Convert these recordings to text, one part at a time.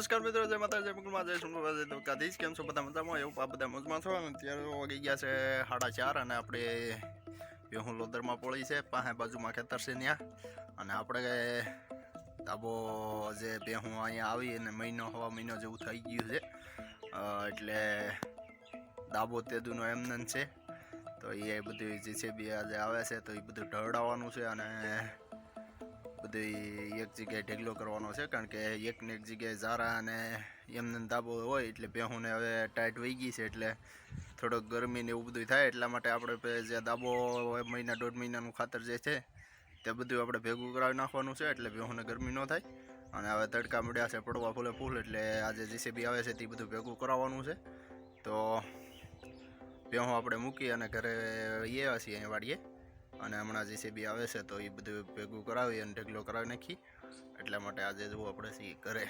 નમસ્કાર મિત્રો, જય માતા જય મંગળમાં જય શંકર જય દ્વારકાધીશ. કેમ છો બધા મજામાં? એવું આ બધા મોજમાં છો? અને અત્યારે વાગી ગયા છે સાડા ચાર અને આપણે બેહું લોદરમાં પોળી છે, પાસે બાજુમાં ખેતર છે ત્યાં. અને આપણે તાબો જે બેહું અહીંયા આવી અને મહિનો, હવા મહિનો જેવું થઈ ગયું છે. એટલે દાબો તેદુનો એમનન છે. તો એ બધું જે છે બી આજે આવે છે, તો એ બધું ઢળાવવાનું છે અને બધી એક જગ્યાએ ઢેગલો કરવાનો છે, કારણ કે એકને એક જગ્યાએ ઝારા અને એમને દાબો હોય એટલે બેહુને હવે ટાઈટ વહી ગઈ છે એટલે થોડોક ગરમી ને એવું બધું થાય, એટલા માટે આપણે જે દાબો મહિના દોઢ મહિનાનું ખાતર જે છે, તે બધું આપણે ભેગું કરાવી નાખવાનું છે, એટલે બેહુને ગરમી ન થાય. અને હવે તડકા મળ્યા છે પડવા ફૂલે ફૂલ, એટલે આજે જીસીબી આવે છે તે બધું ભેગું કરાવવાનું છે. તો બેહું આપણે મૂકી અને ઘરે એ છીએ વાડીએ. અને હમણાં જીસીબી આવે છે, તો એ બધું ભેગું કરાવી અને ઢગલો કરાવી નાખી. એટલા માટે આજે જવું આપણે સી ઘરે.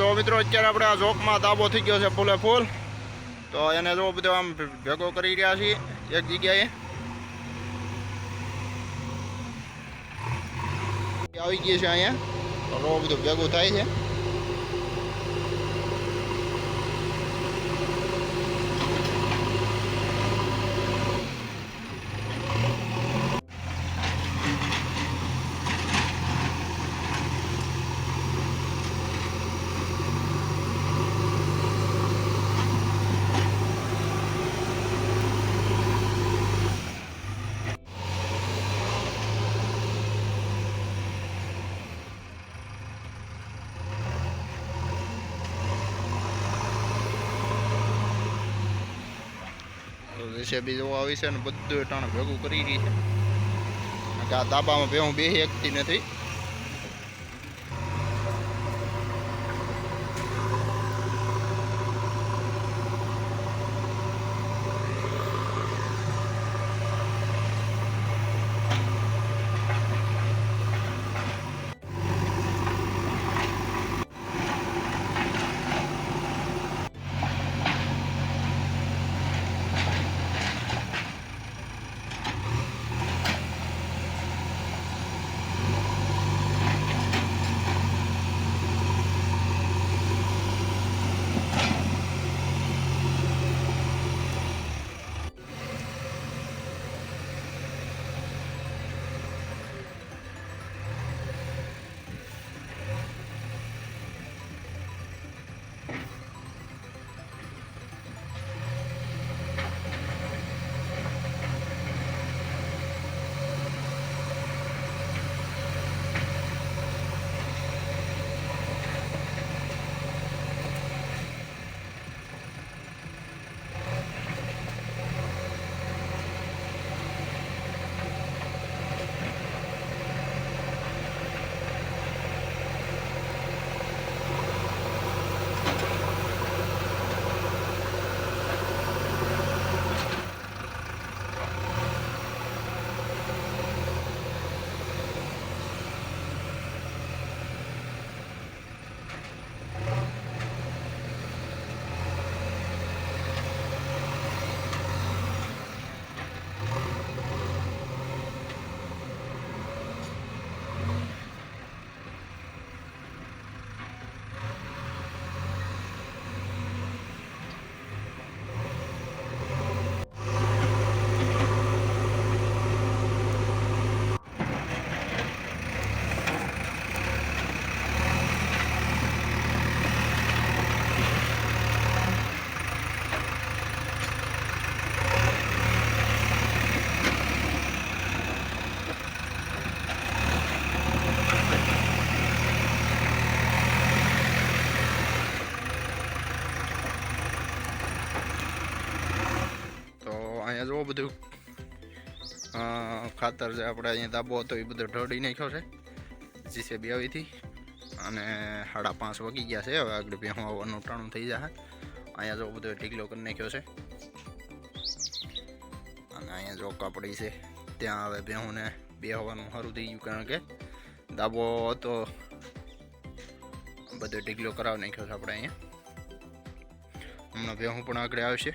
જો મિત્રો, અત્યારે આપણે આ ઝોકમાં દાબો થઈ ગયો છે ફૂલે ફૂલ. તો એને જો બધો આમ ભેગો કરી રહ્યા છીએ, એક જગ્યાએ. આવી ગઈ છે અહીંયા. રો બધું ભેગું થાય છે તો જેસીબી જોવા આવી છે ને બધું ટાણે ભેગું કરી રહી છે. આ તાબામાં ભેહું બેસી શકતી નથી. અહીંયા બધું ખાતર જે આપણે અહીંયા દાબો હતો એ બધો ઢળી નાખ્યો છે. જીસીબી આવીથી અને સાડા પાંચ વાગી ગયા છે. હવે આગળ બેહું આવવાનું ટાણું થઈ જશે અહીંયા જો બધો ઢીકલો કરી નાખ્યો છે. અને અહીંયા જો કાપડી છે. ત્યાં હવે બેહુંને બેહવાનું સારું થઈ ગયું કારણ કે દાબો હતો. બધો ઢીકલો કરાવી નાખ્યો છે આપણે અહીંયા. હમણાં બેહું પણ આગળ આવશે.